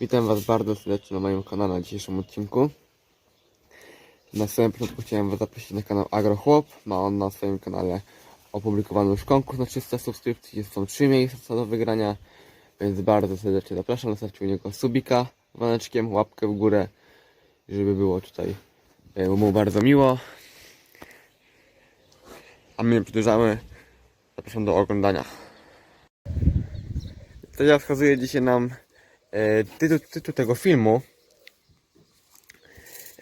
Witam Was bardzo serdecznie na moim kanale na dzisiejszym odcinku. Na samym początku chciałem Was zaprosić na kanał AgroChłop. Ma on na swoim kanale opublikowany już konkurs na 300 subskrypcji. Są 3 miejsca do wygrania, więc bardzo serdecznie zapraszam. Zostawcie u niego subika dzwoneczkiem, łapkę w górę, żeby było tutaj e, mu bardzo miło. A my nie przedłużamy. Zapraszam do oglądania. To ja wskazuję dzisiaj nam tytuł, tytuł tego filmu.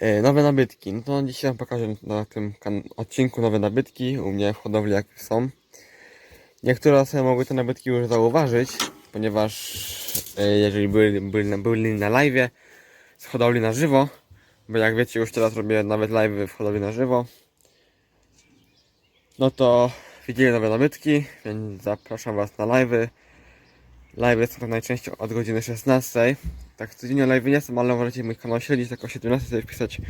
E, nowe nabytki. No to dzisiaj wam pokażę na tym odcinku nowe nabytki u mnie w hodowli jakie są. Niektóre osoby mogły te nabytki już zauważyć, ponieważ e, jeżeli byli, byli, byli na live z hodowli na żywo, bo jak wiecie już teraz robię nawet live w hodowli na żywo, no to widzieli nowe nabytki, więc zapraszam was na live. Live są tak najczęściej od godziny 16. Tak codziennie live nie są, ale możecie mój kanał śledzić, tak o 17 sobie wpisać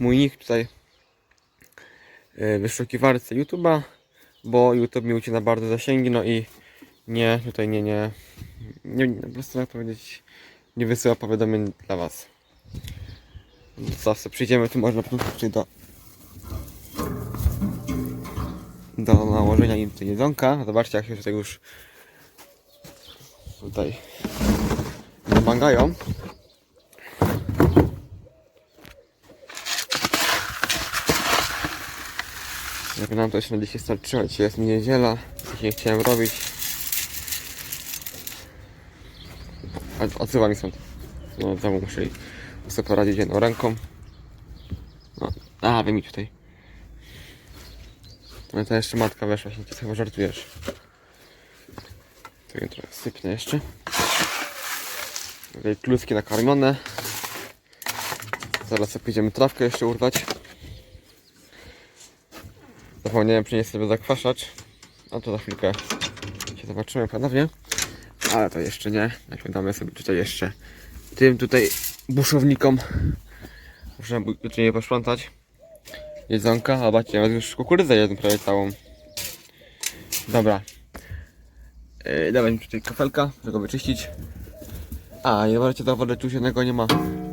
mój nick tutaj yy, w wyszukiwarce YouTube'a, bo YouTube mi ucina bardzo zasięgi, no i nie, tutaj nie, nie, nie, po prostu jak powiedzieć, nie wysyła powiadomień dla Was. Zawsze przyjdziemy tu można przyjść do do nałożenia im jedzonka. Zobaczcie jak się tutaj już tutaj nabangają. Jak nam to się na dzisiaj starczyło, dzisiaj jest niedziela, dzisiaj nie chciałem robić. Odsyła mi stąd. No znowu muszę sobie poradzić jedną ręką. No, a wy mi tutaj. No to jeszcze matka weszła, się ty chyba żartujesz. Je trochę sypnę jeszcze. Tutaj kluski nakarmione. Zaraz sobie pójdziemy trawkę jeszcze urwać. Zapomniałem przynieść sobie zakwaszacz. A to za chwilkę się zobaczymy ponownie. Ale to jeszcze nie. Najpierw damy sobie tutaj jeszcze tym tutaj buszownikom. Muszę jutro nie poszplątać. Jedzonka, a zobaczcie, już kukurydzę jedzą prawie całą. Dobra. Yy, dawaj mi tutaj kafelka, żeby go wyczyścić. A, i zobaczcie, do wody tu już jednego nie ma.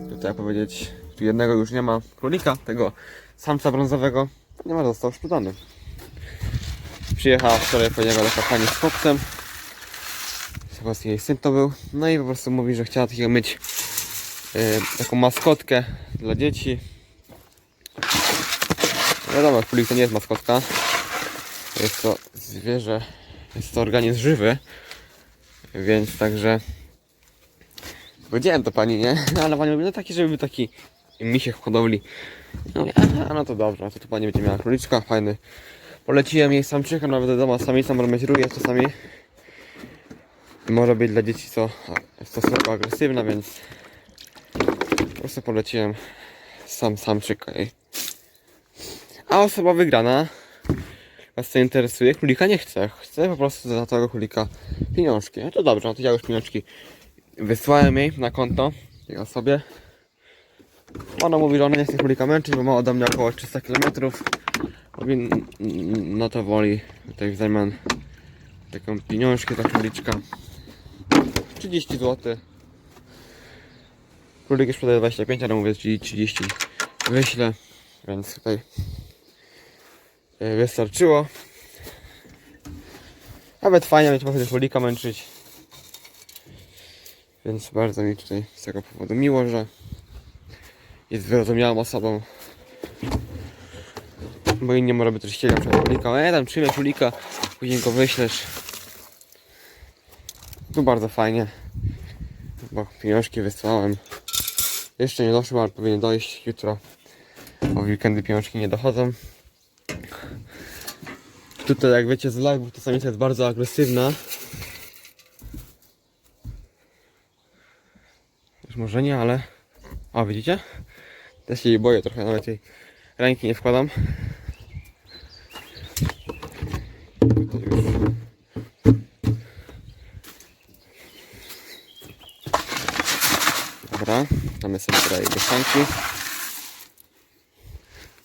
Tutaj powiedzieć, tu jednego już nie ma królika, tego samca brązowego. Nie ma, został sprzedany. Przyjechała wczoraj po niego taka pani z chłopcem. Chyba jej syn to był. No i po prostu mówi, że chciała takiego mieć yy, taką maskotkę dla dzieci. Wiadomo, królik to nie jest maskotka. Jest to zwierzę, jest to organizm żywy. Więc także powiedziałem to pani, nie? Ale pani mówi, no taki, żeby taki misiek w hodowli. No mówię, no to dobrze, no to tu pani będzie miała króliczka, fajny. Poleciłem jej samczyka, nawet do domu, samica może mieć ruje czasami. Może być dla dzieci co stosunkowo agresywna, więc po prostu poleciłem sam samczyka jej. A osoba wygrana Was co interesuje? Królika nie chce. Chce po prostu za tego królika pieniążki. No to dobrze, no to ja już pieniążki wysłałem jej na konto tej osobie. Ona mówi, że ona nie chce królika męczyć, bo ma ode mnie około 300 km. No to woli tutaj w zamian taką pieniążkę za króliczka. 30 zł. Królik już sprzedaje 25, ale mówię, czyli 30 wyślę. Więc tutaj wystarczyło. Nawet fajnie mieć trochę królika męczyć. Więc bardzo mi tutaj z tego powodu miło, że jest wyrozumiałą osobą. Bo inni może by też chcieli na przykład. E, tam przyjmę królika, później go wyślesz. Tu bardzo fajnie. Bo pieniążki wysłałem. Jeszcze nie doszło, ale powinien dojść jutro. Bo w weekendy pieniążki nie dochodzą. Tutaj jak wiecie z live, to samica jest bardzo agresywna. Już może nie, ale... O, widzicie? Też się jej boję trochę, nawet jej ręki nie wkładam. Dobra, damy sobie tutaj mieszanki.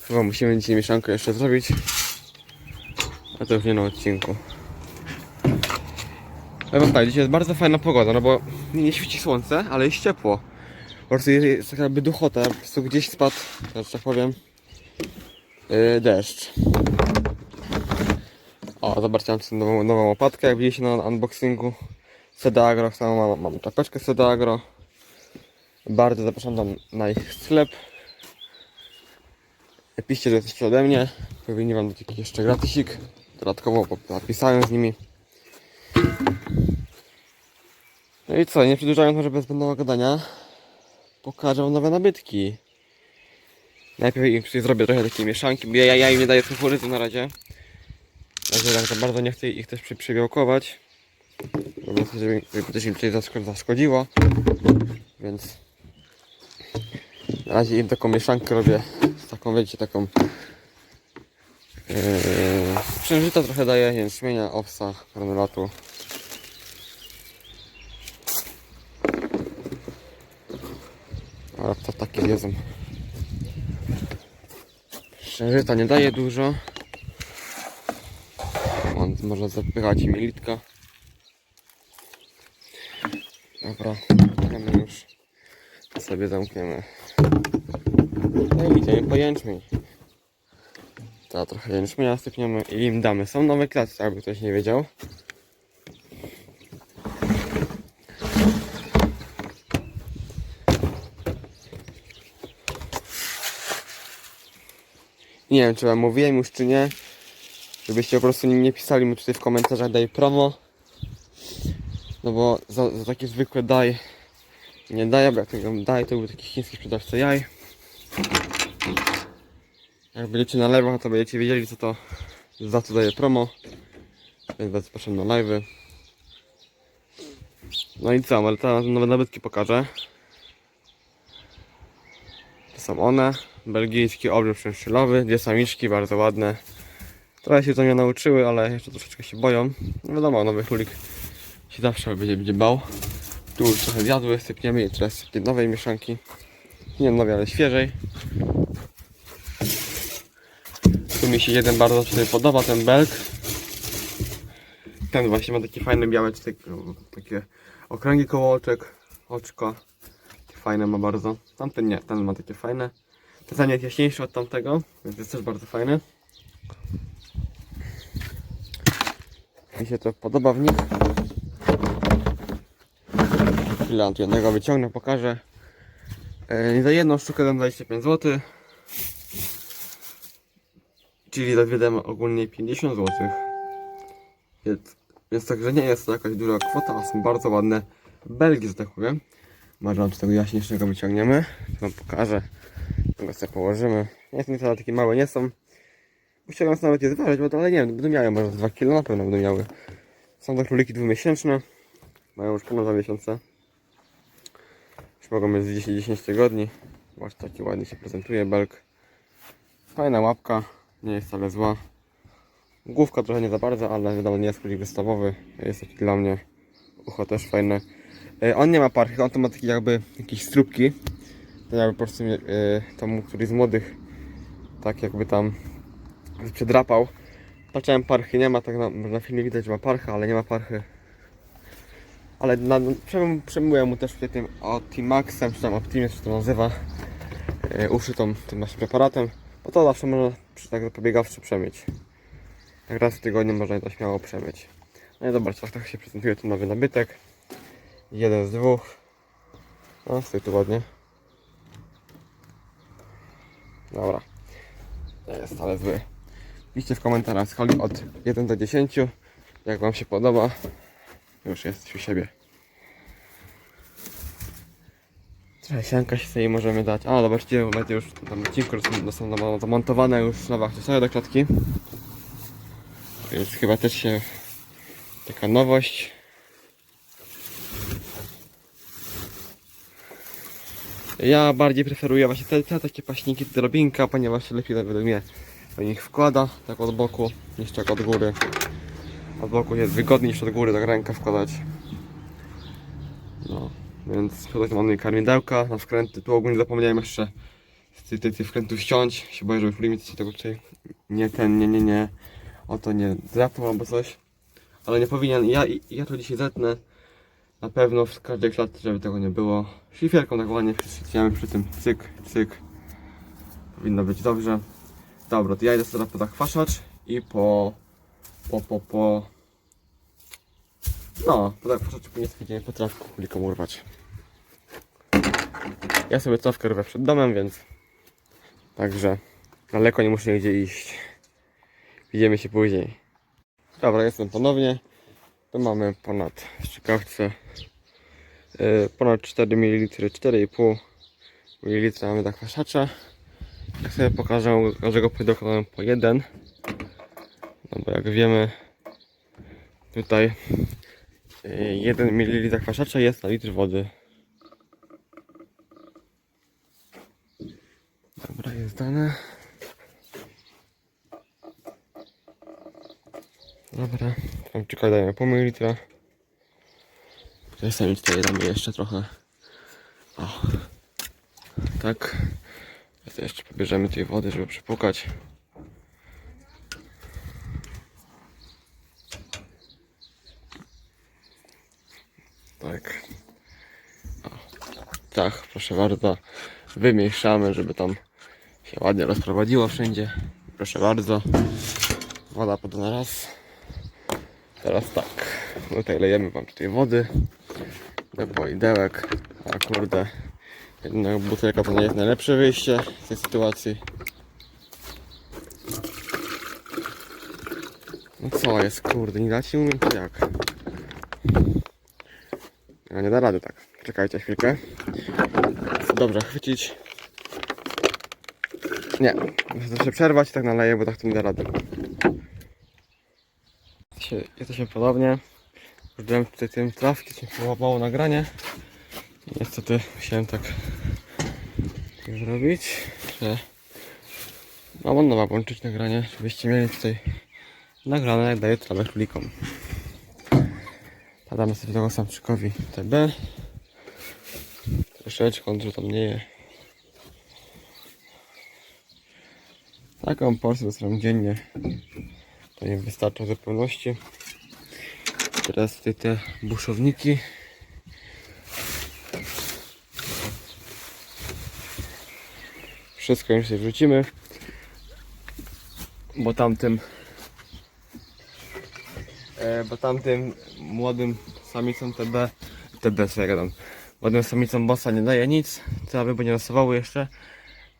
Chyba musimy dzisiaj mieszankę jeszcze zrobić. A to już nie na odcinku. Ale tak, dzisiaj jest bardzo fajna pogoda, no bo nie świeci słońce, ale jest ciepło. Po prostu jest, taka jakby duchota, po prostu gdzieś spadł, że tak powiem, yy, deszcz. O, zobaczcie, mam tu nową, nową łopatkę, jak widzieliście na unboxingu. Seda Agro, samą mam, mam czapeczkę Seda Agro. Bardzo zapraszam tam na ich sklep. Piszcie, że jesteście ode mnie. Powinni wam dać jakiś jeszcze gratisik. Dodatkowo po- napisałem z nimi. No i co, nie przedłużając może bez zbędnego gadania, pokażę wam nowe nabytki. Najpierw im zrobię trochę takiej mieszanki, bo ja, ja, im nie daję kukurydzy na razie. Także tak za bardzo nie chcę ich też przy, przybiałkować. Bo chcę, żeby, żeby też im tutaj zaszko- zaszkodziło. Więc na razie im taką mieszankę robię. Taką, wiecie, taką yy, Przężyta trochę daję, jęczmienia, owsa, granulatu. Ale to takie jedzą. Przężyta nie daje dużo. On można zapychać mi litka. Dobra, już. Sobie zamkniemy. No i idziemy po jęczmień. To trochę jęczmienia sypniemy i im damy. Są nowe klasy, jakby ktoś nie wiedział. Nie wiem, czy wam mówiłem już, czy nie. Żebyście po prostu nie pisali mi tutaj w komentarzach daj promo. No bo za, za takie zwykłe daj nie daję, bo jak tego daj, to był taki chiński sprzedawca jaj. Jak będziecie na live'ach, to będziecie wiedzieli co to za co daje promo. Więc zapraszam na live'y. No i co, ale teraz nowe nabytki pokażę. To są one. Belgijski obrzyd przemszczylowy, dwie samiczki, bardzo ładne. Trochę się to mnie nauczyły, ale jeszcze troszeczkę się boją. No wiadomo, nowy królik się zawsze będzie, będzie bał. Tu już trochę zjadły, sypniemy i teraz sypnie nowej mieszanki. Nie nowej, ale świeżej. Tu mi się jeden bardzo tutaj podoba, ten belk. Ten właśnie ma takie fajne białe, takie, okręgi koło oczek, oczko. Fajne ma bardzo. Tamten nie, ten ma takie fajne. Ten jest jaśniejszy od tamtego, więc jest też bardzo fajny. Mi się to podoba w nich. Chwilę tu jednego wyciągnę, pokażę. E, za jedną sztukę dam 25 zł. Czyli za ogólnie 50 zł. Więc, więc także nie jest to jakaś duża kwota, a są bardzo ładne belgi, że tak powiem. Może wam z tego jaśniejszego wyciągniemy. Wam pokażę. Tego sobie położymy. Nie są takie małe, nie są. Chciałem nawet je zważyć, bo to, ale nie wiem, będą miały może 2 kg na pewno będą miały. Są to króliki dwumiesięczne. Mają już ponad 2 miesiące. Już mogą mieć z 10, 10 tygodni. Właśnie taki ładnie się prezentuje belk. Fajna łapka, nie jest wcale zła. Główka trochę nie za bardzo, ale wiadomo nie jest królik wystawowy. Jest taki dla mnie. Ucho też fajne. E, On nie ma parchy, on to ma takie jakby jakieś stróbki. To jakby po prostu e, temu, który z młodych tak jakby tam przedrapał. Patrzyłem parchy, nie ma tak na, na filmie widać, że ma parchę, ale nie ma parchy. Ale na, mu też tym Optimaxem, czy tam Optimie, czy to nazywa, e, uszytą tym naszym preparatem, bo to zawsze można przy tak zapobiegawczo przemyć. Tak raz w tygodniu można to śmiało przemyć. No i zobaczcie, tak się prezentuje ten nowy nabytek. Jeden z dwóch. No, stoi tu ładnie. Dobra. Nie jest ale zły. Piszcie w komentarzach skali od 1 do 10, jak Wam się podoba. Już jest u siebie. Trochę się sobie możemy dać. A, zobaczcie, będzie już tam odcinku są, są zam- zamontowane już nowe akcesoria do klatki. To jest chyba też się taka nowość. Ja bardziej preferuję właśnie te, te takie paśniki drobinka, ponieważ lepiej według mnie do nich wkłada, tak od boku, niż tak od góry. Od boku jest wygodniej niż od góry, tak rękę wkładać. No, więc tutaj mamy karmidełka na wkręty. Tu ogólnie zapomniałem jeszcze z tych, tych, wkrętów ściąć. Się boję, żeby limit się tego tutaj nie ten, nie, nie, nie. O to nie drapnął albo coś. Ale nie powinien. Ja, ja to dzisiaj zetnę Na pewno w każdej klatce, żeby tego nie było. Szlifierką tak ładnie przytrzymamy przy tym cyk, cyk. Powinno być dobrze. Dobra, to ja idę sobie po zakwaszacz i po... po, po, po... No, po zakwaszacz po nie będziemy po trawku kulikom urwać. Ja sobie trawkę robię przed domem, więc... Także daleko nie muszę nigdzie iść. Widzimy się później. Dobra, jestem ponownie. Tu mamy ponad w strzykawce yy, ponad 4 ml, 4,5 ml mamy zakwaszacza. Jak sobie pokażę, każdego dokonałem po jeden. No bo jak wiemy, tutaj 1 ml zakwaszacza jest na litr wody. Dobra, jest dane. Dobra, tamczyka dajemy pół mililitra. Tutaj sami tutaj damy jeszcze trochę. O. Tak. Jeszcze pobierzemy tej wody, żeby przypukać. Tak. O. Tak, proszę bardzo. Wymieszamy, żeby tam się ładnie rozprowadziło wszędzie. Proszę bardzo. Woda podana raz. Teraz tak. Tutaj lejemy wam tutaj wody. Do poidełek. A kurde. Jednak butelka to nie jest najlepsze wyjście z tej sytuacji. No co jest kurde, nie dać umiem to jak? No nie da rady tak. Czekajcie chwilkę. Dobrze, chwycić. Nie, muszę się przerwać, tak naleję, bo tak to nie da rady. Jesteśmy- podobnie. Już dałem tutaj tym trawki, się połapało nagranie. Niestety musiałem tak zrobić, że mam nowa włączyć nagranie, żebyście mieli tutaj nagrane jak daję trawę królikom. Podamy sobie tego samczykowi TB. Troszeczkę on tam nie je. Taką porcję dostaram dziennie. To nie wystarcza w zupełności. Teraz tutaj te buszowniki. Wszystko już sobie wrzucimy. Bo tamtym e, bo tamtym młodym samicom TB TB co ja gadam młodym samicom bossa nie daje nic trawy, bo nie losowały jeszcze.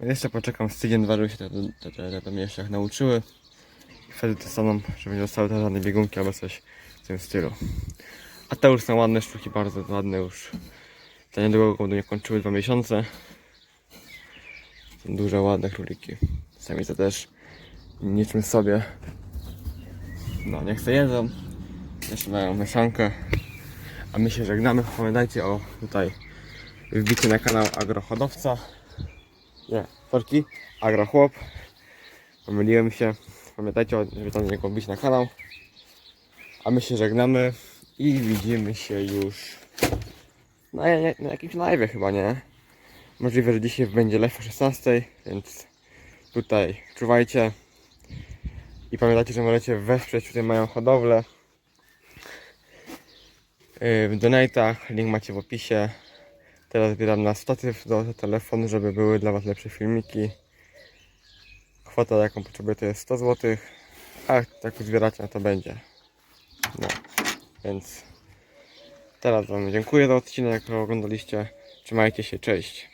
Więc jeszcze poczekam z tydzień dwa, żeby się te, te, te, te, nauczyły. I wtedy to staną, żeby nie dostały te żadne biegunki albo coś w tym stylu. A te już są ładne sztuki, bardzo ładne już. Te niedługo będą nie kończyły dwa miesiące. Są duże, ładne króliki. Samice też. Niczym sobie. No niech jedzą. Jeszcze mają mieszankę a my się żegnamy, pamiętajcie o tutaj wbicie na kanał agrohodowca. Nie, sorki, agrochłop. Pomyliłem się. Pamiętajcie, żeby tam niego wbić na kanał. A my się żegnamy i widzimy się już na, na, jakimś live chyba, nie? Możliwe, że dzisiaj będzie live o 16, więc tutaj czuwajcie. I pamiętajcie, że możecie wesprzeć, tutaj mają hodowlę w donatach, link macie w opisie. Teraz zbieram na statyw do telefonu, żeby były dla Was lepsze filmiki. Kwota jaką potrzebuję to jest 100 zł, a jak zbieracie no to będzie. No, więc teraz Wam dziękuję za odcinek, który oglądaliście. Trzymajcie się, cześć.